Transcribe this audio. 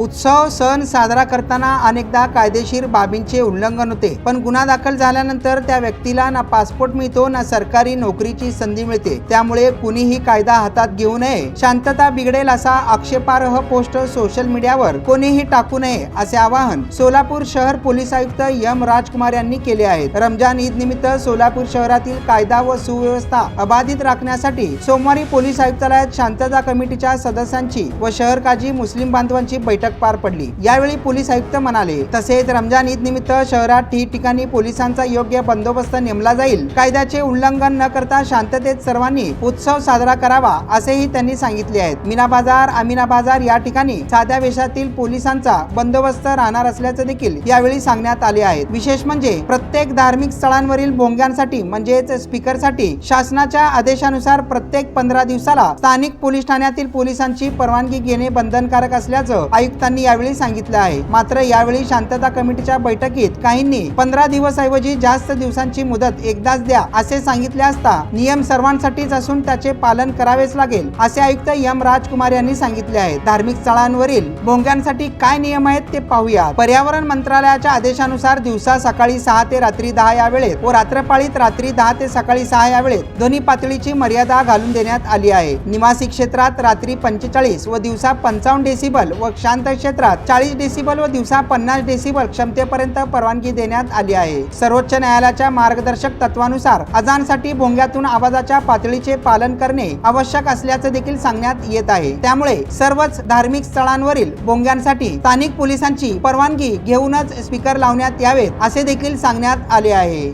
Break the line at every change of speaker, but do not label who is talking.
उत्सव सण साजरा करताना अनेकदा कायदेशीर बाबींचे उल्लंघन होते. पण गुन्हा दाखल झाल्यानंतर त्या व्यक्तीला ना पासपोर्ट मिळतो ना सरकारी नोकरीची संधी मिळते. त्यामुळे कुणीही कायदा हातात घेऊ नये. शांतता बिघडेल असा आक्षेपार्ह पोस्ट सोशल मीडियावर कोणीही टाकू नये असे आवाहन सोलापूर शहर पोलीस आयुक्त यम राजकुमार यांनी केले आहेत रमजान ईद निमित्त सोलापूर शहरातील कायदा व सुव्यवस्था अबाधित राखण्यासाठी सोमवारी पोलीस आयुक्तालयात शांतता कमिटीच्या सदस्यांची व शहर काजी मुस्लिम बांधवांची बैठक पार पडली. यावेळी पोलीस आयुक्त म्हणाले तसेच रमजान ईद निमित्त शहरात ठिकठिकाणी पोलिसांचा योग्य बंदोबस्त नेमला जाईल. कायद्याचे उल्लंघन न करता शांततेत सर्वांनी उत्सव साजरा करावा असेही त्यांनी सांगितले आहेत. मीना बाजार अमिना बाजार या ठिकाणी साध्या वेशातील पोलिसांचा बंदोबस्त राहणार असल्याचे देखील यावेळी सांगण्यात आले आहे विशेष म्हणजे प्रत्येक धार्मिक स्थळांवरील भोंग्यांसाठी म्हणजेच स्पीकरसाठी शासनाच्या आदेशानुसार प्रत्येक पंधरा दिवसाला स्थानिक पोलीस ठाण्यातील पोलिसांची परवानगी घेणे बंधनकारक असल्याचं आयुक्त आयुक्तांनी यावेळी सांगितलं आहे. मात्र यावेळी शांतता कमिटीच्या बैठकीत काहींनी पंधरा दिवस ऐवजी जास्त दिवसांची मुदत एकदाच द्या असे सांगितले असता नियम सर्वांसाठीच असून त्याचे पालन करावेच लागेल असे आयुक्त यम राजकुमार यांनी सांगितले आहे. धार्मिक स्थळांवरील भोंग्यांसाठी काय नियम आहेत ते पाहूया पर्यावरण मंत्रालयाच्या आदेशानुसार दिवसा सकाळी सहा ते रात्री दहा या वेळेत व रात्रपाळीत रात्री दहा ते सकाळी सहा या वेळेत ध्वनी पातळीची मर्यादा घालून देण्यात आली आहे. निवासी क्षेत्रात रात्री पंचेचाळीस व दिवसा पंचावन्न डेसिबल व शांत क्षेत्रात चाळीस डेसिबल व दिवसा पन्नास डेसिबल क्षमतेपर्यंत परवानगी देण्यात आली आहे. सर्वोच्च न्यायालयाच्या मार्गदर्शक तत्वानुसार अजानसाठी भोंग्यातून आवाजाच्या पातळीचे पालन करणे आवश्यक असल्याचे देखील सांगण्यात येत आहे. त्यामुळे सर्वच धार्मिक स्थळांवरील भोंग्यांसाठी स्थानिक पोलिसांची परवानगी घेऊनच स्पीकर लावण्यात यावेत असे देखील सांगण्यात आले आहे.